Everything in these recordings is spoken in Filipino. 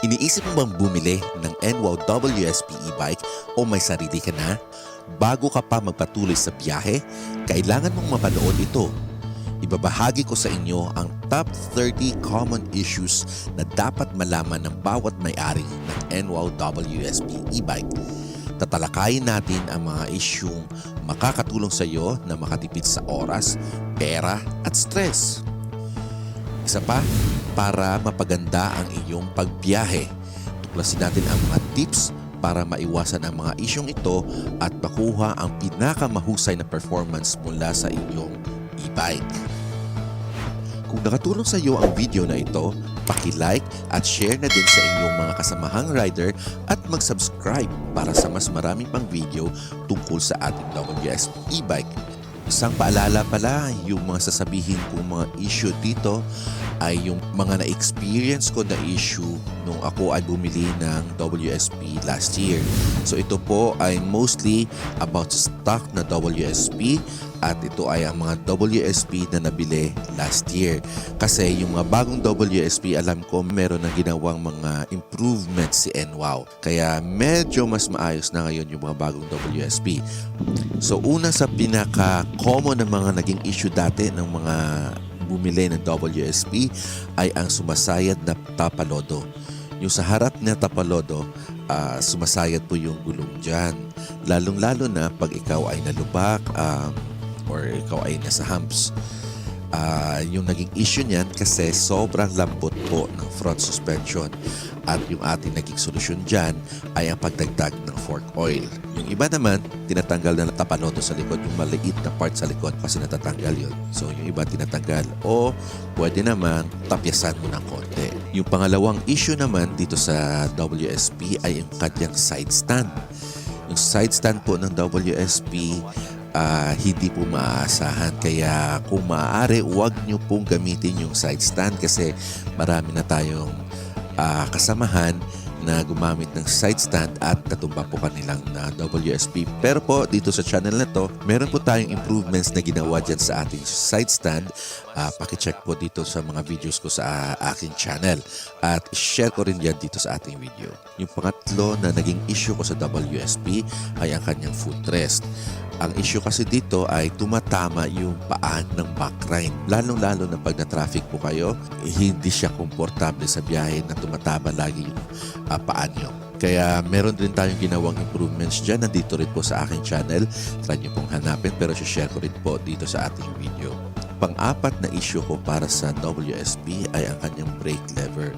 Iniisip mo bang bumili ng NWOW WSP e-bike o may sarili ka na? Bago ka pa magpatuloy sa biyahe, kailangan mong mapanood ito. Ibabahagi ko sa inyo ang top 30 common issues na dapat malaman ng bawat may-ari ng NWOW WSP e-bike. Tatalakayin natin ang mga isyung makakatulong sa iyo na makatipid sa oras, pera at stress. Isa pa, para mapaganda ang iyong pagbiyahe. Tuklasin natin ang mga tips para maiwasan ang mga isyong ito at makuha ang pinakamahusay na performance mula sa iyong e-bike. Kung nakatulong sa iyo ang video na ito, paki-like at share na din sa inyong mga kasamahang rider at mag-subscribe para sa mas marami pang video tungkol sa ating WS e-bike. Isang paalala pala, yung mga sasabihin kong mga issue dito ay yung mga na-experience ko na issue nung ako ay bumili ng WSP last year. So ito po ay mostly about stock na WSP at ito ay ang mga WSP na nabili last year. Kasi yung mga bagong WSP alam ko meron na ginawang mga improvements si NWOW. Kaya medyo mas maayos na ngayon yung mga bagong WSP. So una sa pinaka-common na mga naging issue dati ng mga bumili ng WSP ay ang sumasayad na tapalodo. Yung sa harap na tapalodo, ah, sumasayad po yung gulong dyan. Lalong-lalo na pag ikaw ay nalubak um, or ikaw ay nasa humps. Ah, yung naging issue niyan kasi sobrang lambot po ng front suspension at yung ating naging solusyon dyan ay ang pagdagdag ng fork oil. Yung iba naman, tinatanggal na ng tapanodo sa likod, yung maliit na part sa likod kasi natatanggal yun. So yung iba tinatanggal. O pwede naman tapyasan mo ng konti. Yung pangalawang issue naman dito sa WSP ay yung kanyang side stand. Yung side stand po ng WSP ah, hindi po maaasahan. Kaya kung maaari, huwag nyo pong gamitin yung side stand kasi marami na tayong ah, kasamahan na gumamit ng side stand at natumba po kanilang na WSP. Pero po dito sa channel na to, meron po tayong improvements na ginawa dyan sa ating side stand. Ah, pakicheck po dito sa mga videos ko sa ah, aking channel at share ko rin yan dito sa ating video. Yung pangatlo na naging issue ko sa WSP ay ang kanyang footrest. Ang issue kasi dito ay tumatama yung paan ng backrine. Lalong-lalo na pag na-traffic po kayo, hindi siya komportable sa biyahe na tumatama lagi yung uh, paan nyo. Kaya meron din tayong ginawang improvements dyan. Nandito rin po sa aking channel. Try nyo pong hanapin pero share ko rin po dito sa ating video. Pang-apat na issue ko para sa WSP ay ang kanyang brake lever.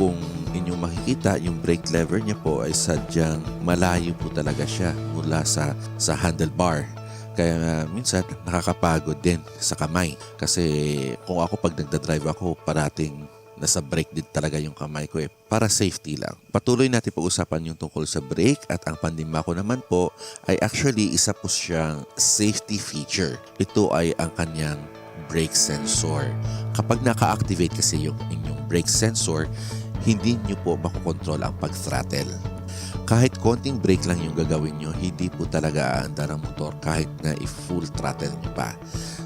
Kung inyong makikita, yung brake lever niya po ay sadyang malayo po talaga siya mula sa, sa handlebar. Kaya uh, minsan nakakapagod din sa kamay. Kasi kung ako pag nagdadrive ako, parating nasa brake din talaga yung kamay ko eh. Para safety lang. Patuloy natin pag-usapan yung tungkol sa brake at ang pandima ko naman po ay actually isa po siyang safety feature. Ito ay ang kanyang brake sensor. Kapag naka-activate kasi yung inyong brake sensor, hindi nyo po makokontrol ang pag-throttle. Kahit konting brake lang yung gagawin nyo, hindi po talaga aandar ang motor kahit na i-full throttle nyo pa.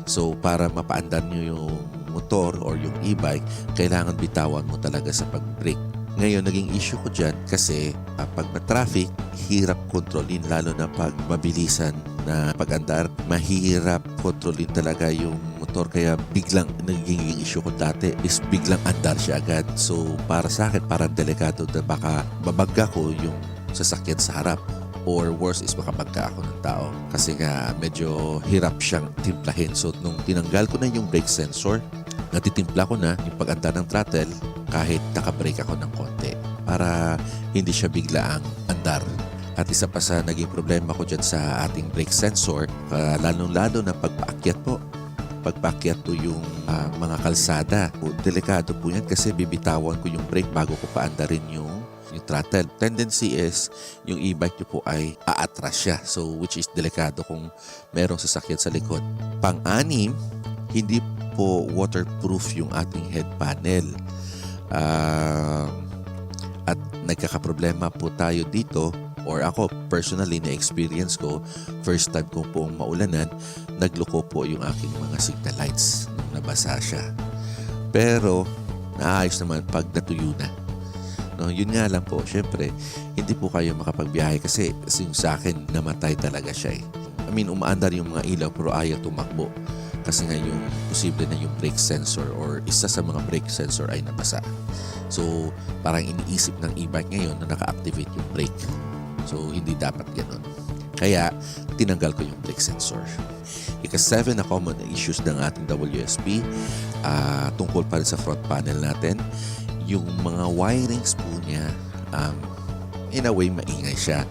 So para mapaandar nyo yung motor or yung e-bike, kailangan bitawan mo talaga sa pag-brake. Ngayon, naging issue ko dyan kasi uh, pag ma-traffic, hirap kontrolin lalo na pag mabilisan na pag-andar, mahirap kontrolin talaga yung motor kaya biglang naging issue ko dati is biglang andar siya agad. So para sa akin parang delikado na baka babagga ko yung sasakyan sa harap or worse is makabagka ako ng tao kasi nga medyo hirap siyang timplahin. So nung tinanggal ko na yung brake sensor, natitimpla ko na yung pag-andar ng throttle kahit nakabrake ako ng konti para hindi siya bigla ang andar. At isa pa sa naging problema ko dyan sa ating brake sensor, uh, lalong-lalo na pagpaakyat po. Pagpaakyat po yung uh, mga kalsada. Delikado po yan kasi bibitawan ko yung brake bago ko paandarin yung yung throttle. Tendency is yung e-bike nyo po ay aatras siya. So which is delikado kung merong sasakyan sa likod. Pang-anim, hindi po waterproof yung ating head panel. Uh, at nagkakaproblema po tayo dito or ako personally na experience ko first time ko pong maulanan nagluko po yung aking mga signal lights nung nabasa siya pero naayos naman pag natuyo na no yun nga lang po, syempre, hindi po kayo makapagbiyahe kasi, sa akin, namatay talaga siya eh. I mean, umaandar yung mga ilaw pero ayaw tumakbo. Kasi nga yung posible na yung brake sensor or isa sa mga brake sensor ay nabasa. So, parang iniisip ng e-bike ngayon na naka-activate yung brake. So, hindi dapat ganun. Kaya, tinanggal ko yung brake sensor. Ika-7 na common issues ng ating WSP ah, tungkol pa rin sa front panel natin. Yung mga wirings po niya, um, in a way, maingay siya.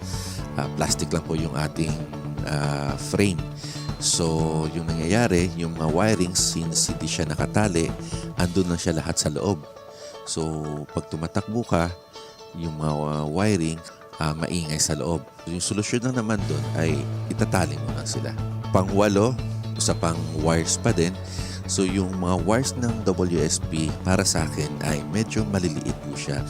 Ah, plastic lang po yung ating ah, frame. So, yung nangyayari, yung mga wirings, since hindi siya nakatali, andun na siya lahat sa loob. So, pag tumatakbo ka, yung mga uh, wiring, ah, maingay sa loob. Yung solusyon na naman doon ay itatali mo lang sila. Pangwalo, sa pang wires pa din. So yung mga wires ng WSP para sa akin ay medyo maliliit po siya.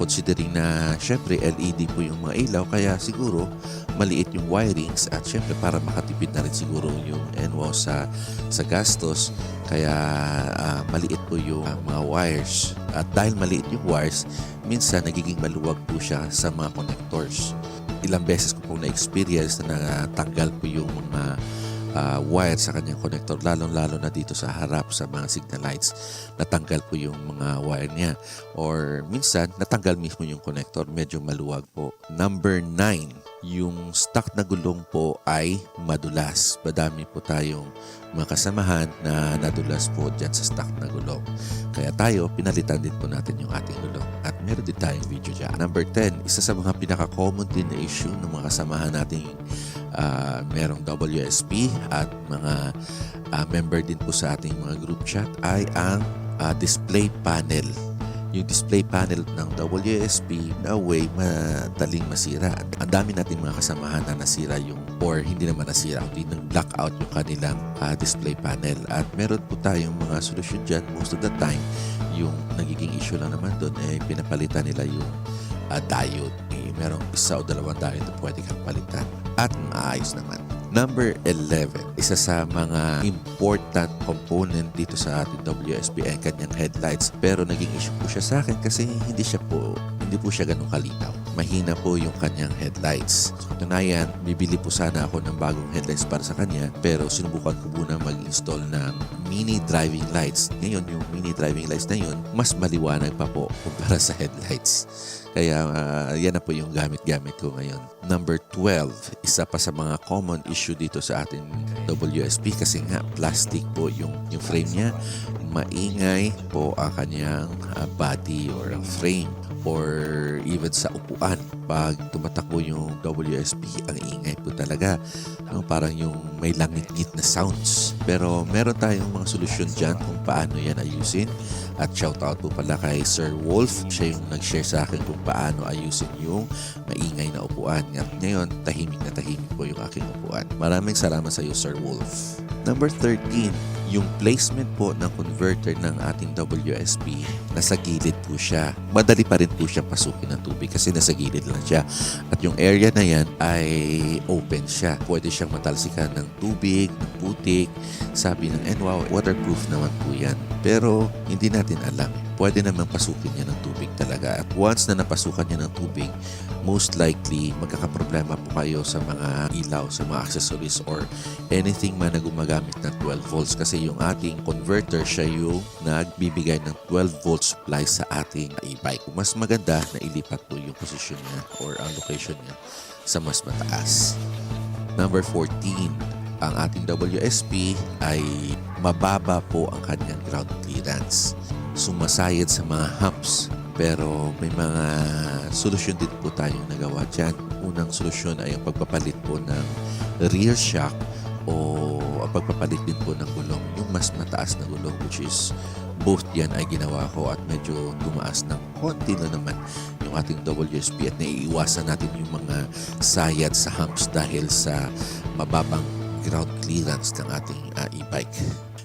Considering na syempre LED po yung mga ilaw kaya siguro maliit yung wirings at syempre para makatipid na rin siguro yung NWO sa, sa gastos kaya ah, maliit po yung ah, mga wires. At dahil maliit yung wires, minsan nagiging maluwag po siya sa mga connectors. Ilang beses ko po na-experience na natanggal po yung mga ah, wire sa kanyang connector, lalong-lalo na dito sa harap sa mga signal lights. Natanggal po yung mga wire niya. Or minsan, natanggal mismo yung connector, medyo maluwag po. Number 9, yung stock na gulong po ay madulas. Madami po tayong mga kasamahan na nadulas po dyan sa stock na gulong. Kaya tayo, pinalitan din po natin yung ating gulong. At meron din tayong video dyan. Number 10, isa sa mga pinaka-common din na issue ng mga kasamahan nating ah, merong WSP at mga ah, member din po sa ating mga group chat ay ang ah, display panel. Yung display panel ng WSP na way madaling masira. Ang dami nating mga kasamahan na nasira yung or hindi naman nasira, hindi nang blackout yung kanilang ah, display panel. At meron po tayong mga solusyon dyan most of the time. Yung nagiging issue lang naman doon ay pinapalitan nila yung ah, diode. Eh, merong isa o dalawang diode na pwede kang palitan at maayos naman. Number 11, isa sa mga important component dito sa ating WSP ay kanyang headlights. Pero naging issue po siya sa akin kasi hindi siya po, hindi po siya ganun kalinaw. Mahina po yung kanyang headlights. So, katunayan, bibili po sana ako ng bagong headlights para sa kanya pero sinubukan ko muna mag-install ng mini driving lights. Ngayon, yung mini driving lights na yun, mas maliwanag pa po kumpara sa headlights. Kaya ah, yan na po yung gamit-gamit ko ngayon. Number 12, isa pa sa mga common issue dito sa ating WSP kasi nga plastic po yung, yung frame niya. Maingay po ang kanyang ah, body or ang frame or even sa upuan. Pag tumatakbo yung WSP, ang ingay po talaga. No, parang yung may langit-ngit na sounds. Pero meron tayong mga solusyon dyan kung paano yan ayusin. At shoutout po pala kay Sir Wolf. Siya yung nag-share sa akin kung paano ayusin yung maingay na upuan. At ngayon, tahimik na tahimik po yung aking upuan. Maraming salamat sa iyo, Sir Wolf. Number 13, yung placement po ng converter ng ating WSP, nasa gilid po siya. Madali pa rin po siya pasukin ng tubig kasi nasa gilid lang siya. At yung area na yan ay open siya. Pwede siyang matalsikan ng tubig, ng putik. Sabi ng NWOW, waterproof naman po yan. Pero hindi natin alam. Pwede naman pasukin niya ng tubig talaga. At once na napasukan niya ng tubig, most likely magkakaproblema po kayo sa mga ilaw, sa mga accessories or anything man na gumagamit ng 12 volts kasi yung ating converter siya yung nagbibigay ng 12 volt supply sa ating e-bike. Mas maganda na ilipat po yung posisyon niya or ang location niya sa mas mataas. Number 14, ang ating WSP ay mababa po ang kanyang ground clearance. Sumasayad sa mga humps pero may mga solusyon din po tayong nagawa dyan. Unang solusyon ay ang pagpapalit po ng rear shock o ang pagpapalit din po ng gulong. Yung mas mataas na gulong which is both yan ay ginawa ko at medyo tumaas ng konti na naman yung ating WSP at naiiwasan natin yung mga sayad sa humps dahil sa mababang ground clearance ng ating ah, e-bike.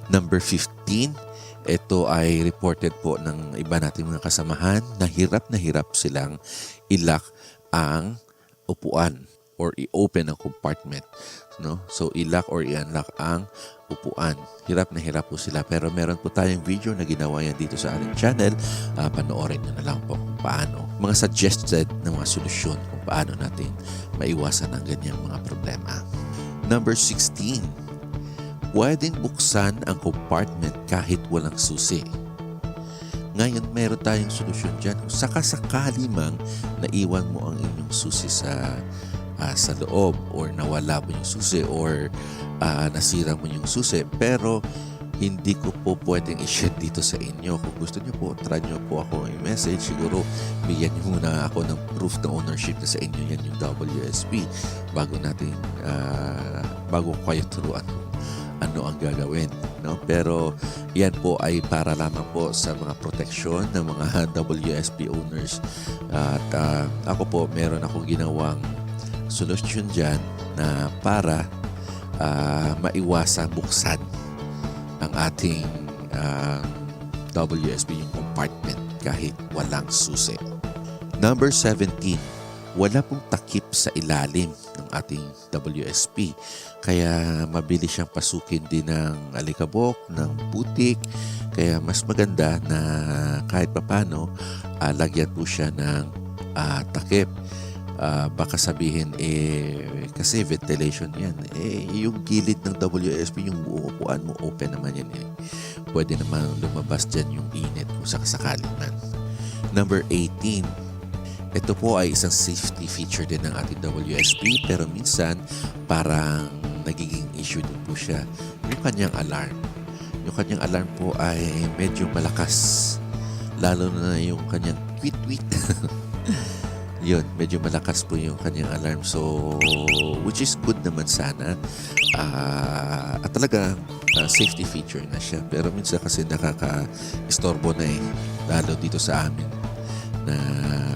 Number 15, ito ay reported po ng iba nating mga kasamahan na hirap na hirap silang ilak ang upuan or i-open ang compartment. No? So, ilak or i-unlock ang upuan. Hirap na hirap po sila. Pero meron po tayong video na ginawa yan dito sa ating channel. Ah, panoorin nyo na lang po. paano. Mga suggested na mga solusyon kung paano natin maiwasan ang ganyang mga problema. Number 16. Pwedeng buksan ang compartment kahit walang susi. Ngayon, meron tayong solusyon dyan. Kung sakasakali mang naiwan mo ang inyong susi sa ah, sa loob or nawala mo yung susi or ah, nasira mo yung susi pero hindi ko po pwedeng i-share dito sa inyo. Kung gusto niyo po, try niyo po ako i-message. Siguro, bigyan niyo muna ako ng proof ng ownership na sa inyo yan yung WSP bago natin, ah, bago kayo turuan ano ang gagawin. No? Pero yan po ay para lamang po sa mga proteksyon ng mga WSP owners. At ah, ako po, meron akong ginawang solusyon dyan na para ah, maiwasa buksan ang ating ah, WSP, yung compartment kahit walang susi. Number 17, wala pong takip sa ilalim ng ating WSP. Kaya mabilis siyang pasukin din ng alikabok, ng putik. Kaya mas maganda na kahit papano, ah, lagyan po siya ng ah, takip. Ah, baka sabihin, eh, kasi ventilation yan. Eh, yung gilid ng WSP, yung buo upuan mo, open naman yan eh. Pwede naman lumabas dyan yung init kung sakasakali man. Number 18, ito po ay isang safety feature din ng ating WSP pero minsan parang nagiging issue din po siya yung kanyang alarm. Yung kanyang alarm po ay medyo malakas. Lalo na yung kanyang tweet-tweet. Yun, medyo malakas po yung kanyang alarm. So, which is good naman sana. Ah, at talaga, ah, safety feature na siya. Pero minsan kasi nakaka-istorbo na eh. Lalo dito sa amin na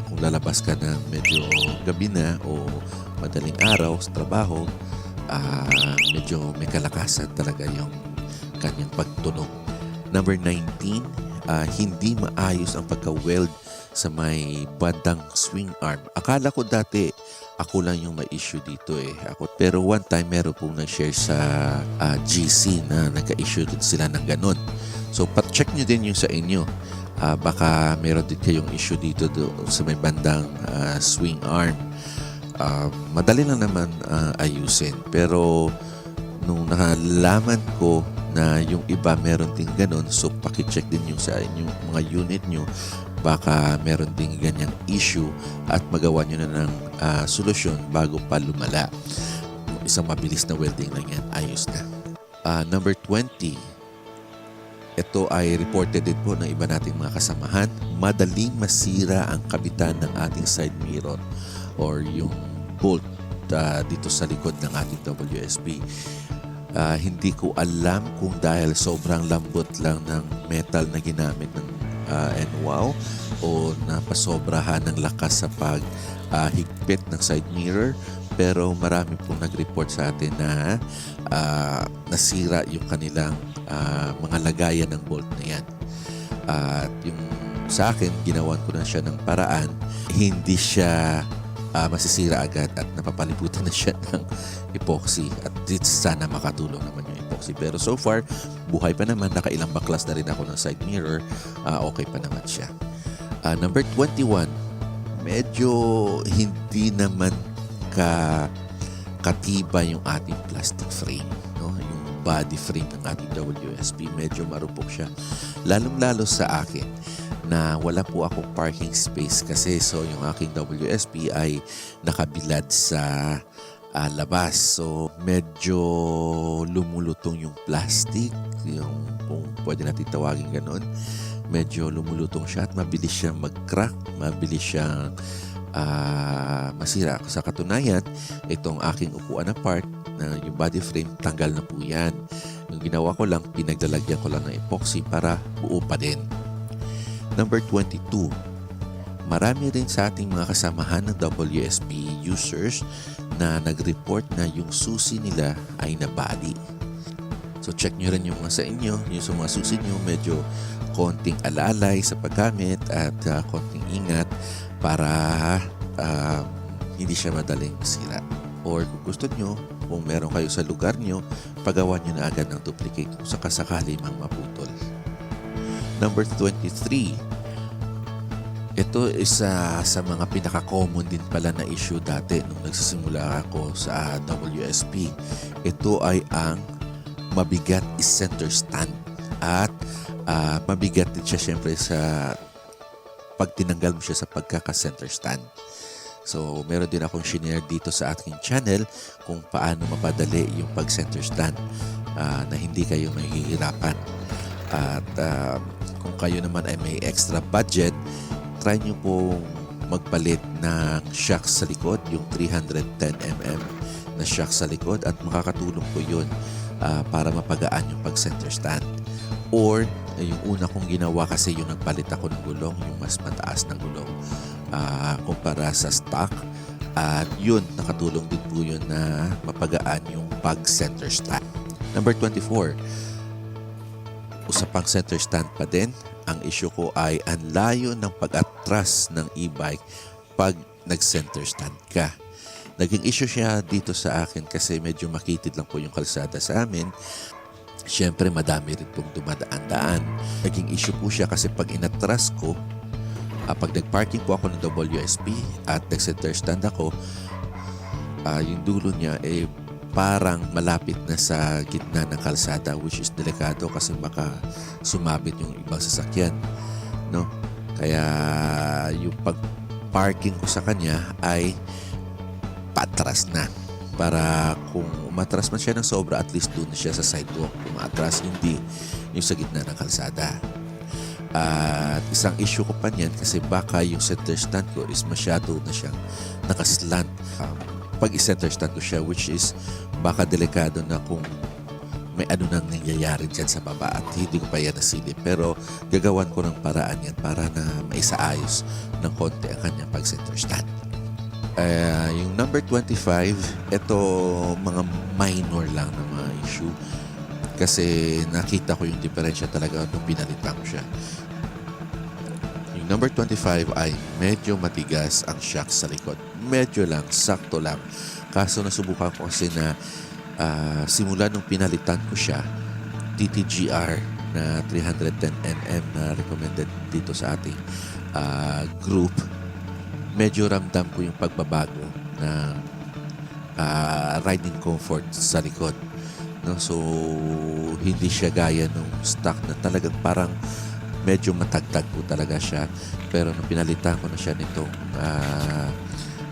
kung lalabas ka na medyo gabi na o madaling araw sa trabaho, ah, medyo may kalakasan talaga yung kanyang pagtunog. Number 19, ah, hindi maayos ang pagka-weld sa may bandang swing arm. Akala ko dati ako lang yung may issue dito eh. Ako, pero one time meron pong nag-share sa ah, GC na nagka-issue din sila ng ganun. So, pat-check nyo din yung sa inyo. Ah, baka meron din kayong issue dito do, sa may bandang ah, swing arm. Ah, madali lang naman ah, ayusin. Pero nung nakalaman ko na yung iba meron din ganun, so pakicheck din yung sa inyong mga unit nyo, baka meron din ganyang issue at magawa nyo na ng ah, solusyon bago pa lumala. Isang mabilis na welding lang yan, ayos na. Ah, number 20, ito ay reported din po ng iba nating mga kasamahan. Madaling masira ang kabitan ng ating side mirror or yung bolt ah, dito sa likod ng ating WSB. Ah, hindi ko alam kung dahil sobrang lambot lang ng metal na ginamit ng uh, NWOW o napasobrahan ng lakas sa pag higpit ng side mirror pero marami pong nag-report sa atin na ah, nasira yung kanilang ah, mga lagayan ng bolt na yan. At yung sa akin, ginawan ko na siya ng paraan, hindi siya ah, masisira agad at napapalibutan na siya ng epoxy at sana makatulong naman yung epoxy. Pero so far, buhay pa naman, nakailang baklas na rin ako ng side mirror, ah, okay pa naman siya. Ah, number 21, medyo hindi naman ka katibay yung ating plastic frame. No? Yung body frame ng ating WSP, medyo marupok siya. Lalong-lalo sa akin na wala po akong parking space kasi so yung aking WSP ay nakabilad sa ah, labas. So medyo lumulutong yung plastic, yung kung pwede natin tawagin ganun. Medyo lumulutong siya at mabilis siyang mag-crack, mabilis siyang ah, masira. Sa katunayan, itong aking upuan na part, na yung body frame, tanggal na po yan. Yung ginawa ko lang, pinaglalagyan ko lang ng epoxy para buo pa din. Number 22, marami rin sa ating mga kasamahan ng WSP users na nag-report na yung susi nila ay nabali. So check nyo rin yung mga sa inyo, yung sa mga susi nyo, medyo konting alalay sa paggamit at ah, konting ingat para ah, hindi siya madaling masira. Or kung gusto nyo, kung meron kayo sa lugar nyo, pagawa nyo na agad ng duplicate kung sakasakali mang maputol. Number 23, Ito isa sa mga pinaka-common din pala na issue dati nung nagsisimula ako sa WSP. Ito ay ang mabigat is center stand at ah, mabigat din siya syempre sa pag tinanggal mo siya sa pagkaka-center stand. So, meron din akong shinare dito sa aking channel kung paano mapadali yung pag-center stand ah, na hindi kayo mahihirapan. At ah, kung kayo naman ay may extra budget, try nyo pong magpalit ng shock sa likod, yung 310mm na shock sa likod at makakatulong po yun ah, para mapagaan yung pag-center stand. Or, yung una kong ginawa kasi yung nagpalit ako ng gulong, yung mas mataas na gulong ah, kumpara sa stock. At yun, nakatulong din po yun na mapagaan yung pag-center stand. Number 24, usapang center stand pa din. Ang issue ko ay ang layo ng pag-atras ng e-bike pag nag-center stand ka. Naging issue siya dito sa akin kasi medyo makitid lang po yung kalsada sa amin. Siyempre, madami rin pong dumadaan-daan. Naging issue po siya kasi pag inatras ko, ah, pag nag-parking po ako ng WSP at nag-center stand ako, ah, yung dulo niya eh parang malapit na sa gitna ng kalsada which is delikado kasi baka sumabit yung ibang sasakyan. No? Kaya yung pag-parking ko sa kanya ay patras na para kung umatras man siya ng sobra at least doon siya sa sidewalk kung atras hindi yung sa gitna ng kalsada. At isang issue ko pa niyan kasi baka yung center stand ko is masyado na siyang nakaslant. Um, pag i-center stand ko siya which is baka delikado na kung may ano nang nangyayari dyan sa baba at hindi ko pa yan nasilip. Pero gagawan ko ng paraan yan para na maisaayos ng konti ang kanyang pag-center stand Uh, yung number 25, ito mga minor lang na mga issue. Kasi nakita ko yung diferensya talaga nung pinalitan ko siya. Yung number 25 ay medyo matigas ang shock sa likod. Medyo lang, sakto lang. Kaso nasubukan ko kasi na ah, simula nung pinalitan ko siya, TTGR na 310mm na recommended dito sa ating ah, group, medyo ramdam ko yung pagbabago ng ah, riding comfort sa likod. No? So, hindi siya gaya nung stock na talagang parang medyo matagtag po talaga siya. Pero nung pinalitan ko na siya nitong ah,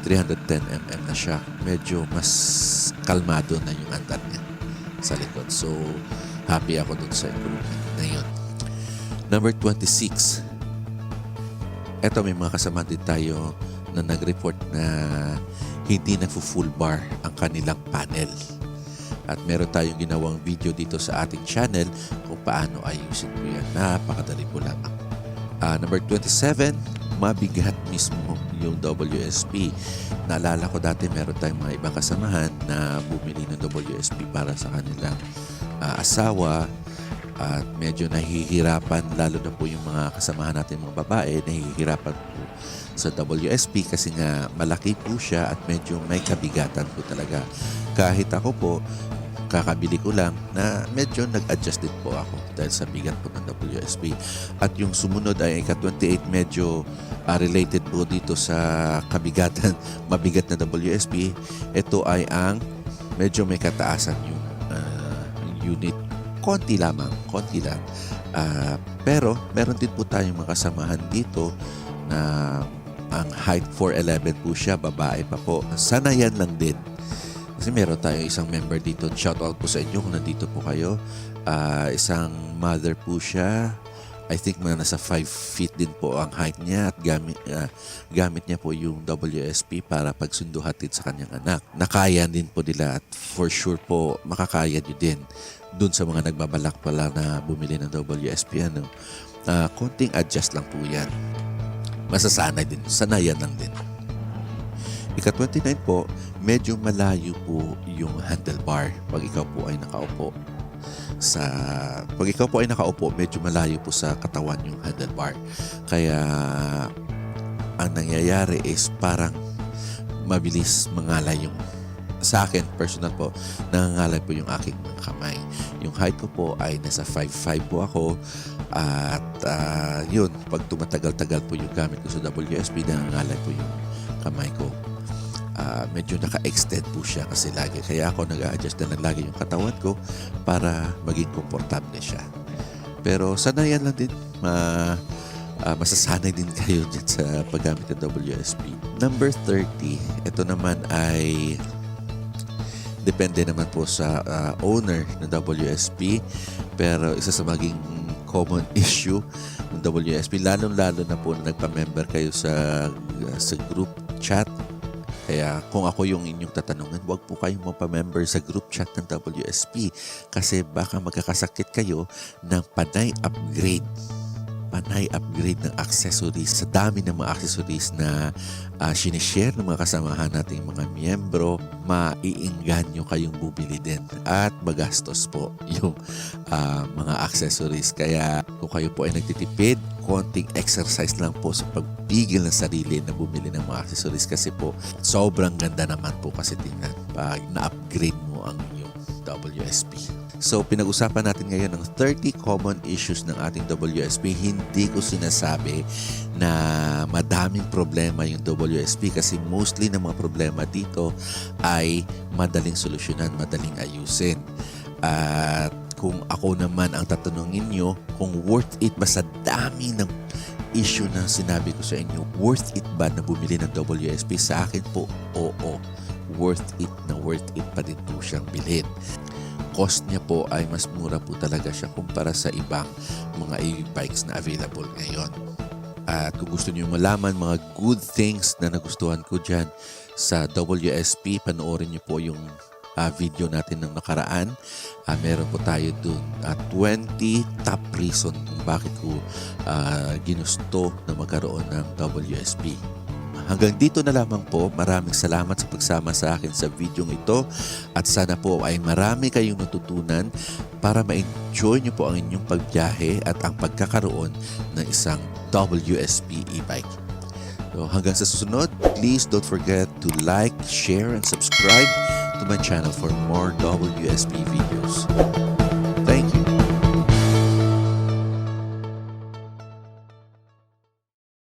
310mm na siya, medyo mas kalmado na yung andar niya sa likod. So, happy ako dun sa improvement na yun. Number 26, eto may mga kasama din tayo na nag-report na hindi nagfo-full bar ang kanilang panel. At meron tayong ginawang video dito sa ating channel kung paano ayusin po yan. Napakadali po lamang. Ah, number 27, mabigat mismo yung WSP. Naalala ko dati meron tayong mga ibang kasamahan na bumili ng WSP para sa kanilang ah, asawa at medyo nahihirapan lalo na po yung mga kasamahan natin mga babae nahihirapan po sa WSP kasi nga malaki po siya at medyo may kabigatan po talaga. Kahit ako po kakabili ko lang na medyo nag-adjust din po ako dahil sa bigat po ng WSP at yung sumunod ay ika-28 medyo ah, related po dito sa kabigatan mabigat na WSP ito ay ang medyo may kataasan yung ah, unit konti lamang, konti lang. Ah, pero meron din po tayong mga kasamahan dito na ang height 4'11 po siya, babae pa po. Sana yan lang din. Kasi meron tayong isang member dito. Shout out po sa inyo kung nandito po kayo. Ah, isang mother po siya. I think mga nasa 5 feet din po ang height niya at gamit, ah, gamit niya po yung WSP para pagsunduhatid sa kanyang anak. Nakaya din po nila at for sure po makakaya nyo din dun sa mga nagbabalak pala na bumili ng WSP ano, ah, konting adjust lang po yan. Masasanay din, sanayan lang din. Ika-29 po, medyo malayo po yung handlebar pag ikaw po ay nakaupo. Sa pag ikaw po ay nakaupo, medyo malayo po sa katawan yung handlebar. Kaya ang nangyayari is parang mabilis mangalay yung sa akin, personal po, nangangalay po yung aking mga kamay. Yung height ko po ay nasa 5'5 po ako at ah, yun, pag tumatagal-tagal po yung gamit ko sa WSP, nangangalay po yung kamay ko. Ah, medyo naka-extend po siya kasi lagi. Kaya ako nag-a-adjust na lang lagi yung katawan ko para maging komportable siya. Pero sanayan lang din. Ma, ah, masasanay din kayo dyan sa paggamit ng WSP. Number 30, ito naman ay depende naman po sa ah, owner ng WSP. Pero isa sa maging common issue ng WSP, lalong-lalo na po na nagpa-member kayo sa, sa group chat kaya kung ako yung inyong tatanungan, huwag po kayong magpa-member sa group chat ng WSP kasi baka magkakasakit kayo ng panay upgrade panay upgrade ng accessories sa dami ng mga accessories na uh, sinishare ng mga kasamahan nating mga miyembro, maiingganyo kayong bumili din at magastos po yung ah, mga accessories. Kaya kung kayo po ay nagtitipid, konting exercise lang po sa pagpigil ng sarili na bumili ng mga accessories kasi po sobrang ganda naman po kasi tingnan pag na-upgrade mo ang inyong WSP. So, pinag-usapan natin ngayon ang 30 common issues ng ating WSP. Hindi ko sinasabi na madaming problema yung WSP kasi mostly ng mga problema dito ay madaling solusyonan, madaling ayusin. At kung ako naman ang tatanungin nyo, kung worth it ba sa dami ng issue na sinabi ko sa inyo, worth it ba na bumili ng WSP? Sa akin po, oo. Worth it na worth it pa din po siyang bilhin cost niya po ay mas mura po talaga siya kumpara sa ibang mga AV bikes na available ngayon. At kung gusto niyo malaman mga good things na nagustuhan ko dyan sa WSP, panoorin niyo po yung ah, video natin ng nakaraan. Ah, meron po tayo dun at 20 top reason kung bakit ko ah, ginusto na magkaroon ng WSP. Hanggang dito na lamang po. Maraming salamat sa pagsama sa akin sa video ito at sana po ay marami kayong natutunan para ma-enjoy nyo po ang inyong pagbiyahe at ang pagkakaroon ng isang WSP e-bike. So hanggang sa susunod, please don't forget to like, share, and subscribe to my channel for more WSP videos.